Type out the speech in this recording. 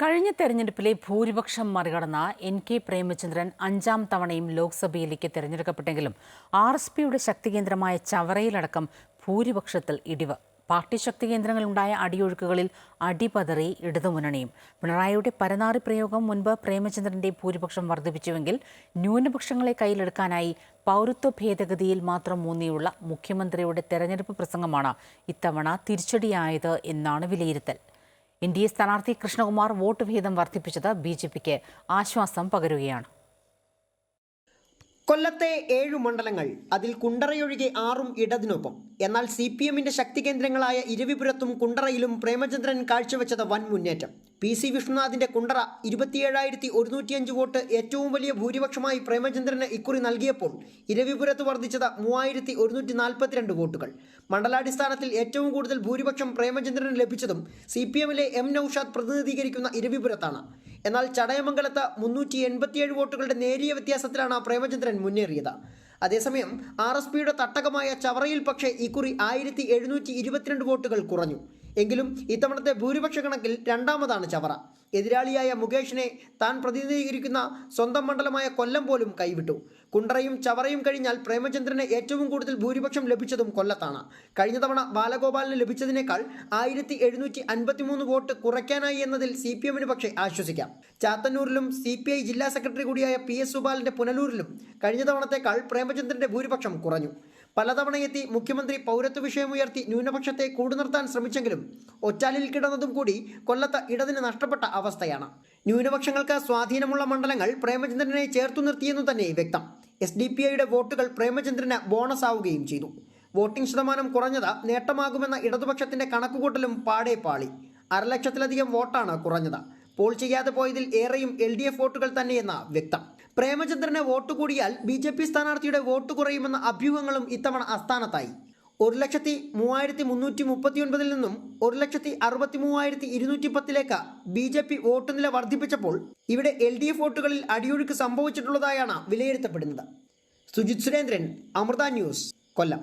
കഴിഞ്ഞ തെരഞ്ഞെടുപ്പിലെ ഭൂരിപക്ഷം മറികടന്ന എൻ കെ പ്രേമചന്ദ്രൻ അഞ്ചാം തവണയും ലോക്സഭയിലേക്ക് തെരഞ്ഞെടുക്കപ്പെട്ടെങ്കിലും ആർ എസ് പിയുടെ ശക്തികേന്ദ്രമായ ചവറയിലടക്കം ഭൂരിപക്ഷത്തിൽ ഇടിവ്. പാർട്ടി ശക്തി കേന്ദ്രങ്ങളുണ്ടായ അടിയൊഴുക്കുകളിൽ അടിപതറി ഇടതുമുന്നണിയും. പിണറായിയുടെ പരനാറി പ്രയോഗം മുൻപ് പ്രേമചന്ദ്രന്റെ ഭൂരിപക്ഷം വർദ്ധിപ്പിച്ചുവെങ്കിൽ ന്യൂനപക്ഷങ്ങളെ കയ്യിലെടുക്കാനായി പൗരത്വ ഭേദഗതിയിൽ മാത്രം മൂന്നിയുള്ള മുഖ്യമന്ത്രിയുടെ തെരഞ്ഞെടുപ്പ് പ്രസംഗമാണ് ഇത്തവണ തിരിച്ചടിയായത് എന്നാണ് വിലയിരുത്തൽ. എൻ ഡി എ സ്ഥാനാർത്ഥി കൃഷ്ണകുമാർ വോട്ട് ഭേദം വർദ്ധിപ്പിച്ചത് ബി ജെ പിക്ക് ആശ്വാസം പകരുകയാണ്. കൊല്ലത്തെ ഏഴ് മണ്ഡലങ്ങൾ അതിൽ കുണ്ടറയൊഴികെ ആറും ഇടതിനൊപ്പം. എന്നാൽ സി പി എമ്മിന്റെ ശക്തി കേന്ദ്രങ്ങളായ ഇരവിപുരത്തും കുണ്ടറയിലും പ്രേമചന്ദ്രൻ കാഴ്ചവെച്ചത് വൻ മുന്നേറ്റം. പി സി വിഷ്ണുനാഥിന്റെ കുണ്ടറ ഇരുപത്തിയേഴായിരത്തി ഒരുന്നൂറ്റിയഞ്ച് വോട്ട് ഏറ്റവും വലിയ ഭൂരിപക്ഷമായി പ്രേമചന്ദ്രന് ഇക്കുറി നൽകിയപ്പോൾ ഇരവിപുരത്ത് വർദ്ധിച്ചത് മൂവായിരത്തി ഒരുന്നൂറ്റി നാൽപ്പത്തിരണ്ട് വോട്ടുകൾ. മണ്ഡലാടിസ്ഥാനത്തിൽ ഏറ്റവും കൂടുതൽ ഭൂരിപക്ഷം പ്രേമചന്ദ്രന് ലഭിച്ചതും സി പി എമ്മിലെ എം നൌഷാദ് പ്രതിനിധീകരിക്കുന്ന ഇരവിപുരത്താണ്. എന്നാൽ ചടയമംഗലത്ത് മുന്നൂറ്റി എൺപത്തിയേഴ് വോട്ടുകളുടെ നേരിയ വ്യത്യാസത്തിലാണ് പ്രേമചന്ദ്രൻ മുന്നേറിയത്. അതേസമയം ആർ എസ് പിയുടെ തട്ടകമായ ചവറയിൽ പക്ഷേ ഇക്കുറി ആയിരത്തി എഴുന്നൂറ്റി ഇരുപത്തിരണ്ട് വോട്ടുകൾ കുറഞ്ഞു. എങ്കിലും ഇത്തവണത്തെ ഭൂരിപക്ഷ കണക്കിൽ രണ്ടാമതാണ് ചവറ. എതിരാളിയായ മുകേഷിനെ താൻ പ്രതിനിധീകരിക്കുന്ന സ്വന്തം മണ്ഡലമായ കൊല്ലം പോലും കൈവിട്ടു. കുണ്ടറയും ചവറയും കഴിഞ്ഞാൽ പ്രേമചന്ദ്രന് ഏറ്റവും കൂടുതൽ ഭൂരിപക്ഷം ലഭിച്ചതും കൊല്ലത്താണ്. കഴിഞ്ഞ തവണ ബാലഗോപാലിന് ലഭിച്ചതിനേക്കാൾ ആയിരത്തി എഴുന്നൂറ്റി അൻപത്തിമൂന്ന് വോട്ട് കുറയ്ക്കാനായി എന്നതിൽ സി പി എമ്മിന് പക്ഷേ ആശ്വസിക്കാം. ചാത്തന്നൂരിലും സി പി ഐ ജില്ലാ സെക്രട്ടറി കൂടിയായ പി എസ് സുബാലിന്റെ പുനലൂരിലും കഴിഞ്ഞ തവണത്തേക്കാൾ പ്രേമചന്ദ്രന്റെ ഭൂരിപക്ഷം കുറഞ്ഞു. പലതവണ എത്തി മുഖ്യമന്ത്രി പൗരത്വ വിഷയമുയർത്തി ന്യൂനപക്ഷത്തെ കൂടുനിർത്താൻ ശ്രമിച്ചെങ്കിലും ഒറ്റാലിൽ കിടന്നതും കൂടി കൊല്ലത്ത് ഇടതിന് നഷ്ടപ്പെട്ട അവസ്ഥയാണ്. ന്യൂനപക്ഷങ്ങൾക്ക് സ്വാധീനമുള്ള മണ്ഡലങ്ങൾ പ്രേമചന്ദ്രനെ ചേർത്തു നിർത്തിയെന്നു തന്നെ വ്യക്തം. എസ് ഡി പി ഐയുടെ വോട്ടുകൾ പ്രേമചന്ദ്രന് ബോണസ് ആവുകയും ചെയ്തു. വോട്ടിംഗ് ശതമാനം കുറഞ്ഞത് നേട്ടമാകുമെന്ന ഇടതുപക്ഷത്തിന്റെ കണക്കുകൂട്ടലും പാടെ പാളി. അരലക്ഷത്തിലധികം വോട്ടാണ് കുറഞ്ഞത്. പോൾ ചെയ്യാതെ പോയതിൽ ഏറെയും എൽ ഡി എഫ് വോട്ടുകൾ തന്നെയെന്ന വ്യക്തം. പ്രേമചന്ദ്രന് വോട്ട് കൂടിയാൽ ബി ജെ പി സ്ഥാനാർത്ഥിയുടെ വോട്ട് കുറയുമെന്ന അഭ്യൂഹങ്ങളും ഇത്തവണ അസ്ഥാനത്തായി ഒരു ലക്ഷത്തി മൂവായിരത്തി മുന്നൂറ്റി മുപ്പത്തി ഒൻപതിൽ നിന്നും ഒരു ലക്ഷത്തി അറുപത്തി മൂവായിരത്തി ഇരുന്നൂറ്റി പത്തിലേക്ക് ബി ജെ പി വോട്ട് നില വർദ്ധിപ്പിച്ചപ്പോൾ ഇവിടെ എൽ ഡി എഫ് വോട്ടുകളിൽ അടിയൊഴുക്ക് സംഭവിച്ചിട്ടുള്ളതായാണ് വിലയിരുത്തപ്പെടുന്നത്. സുജിത് സുരേന്ദ്രൻ അമൃത ന്യൂസ് കൊല്ലം.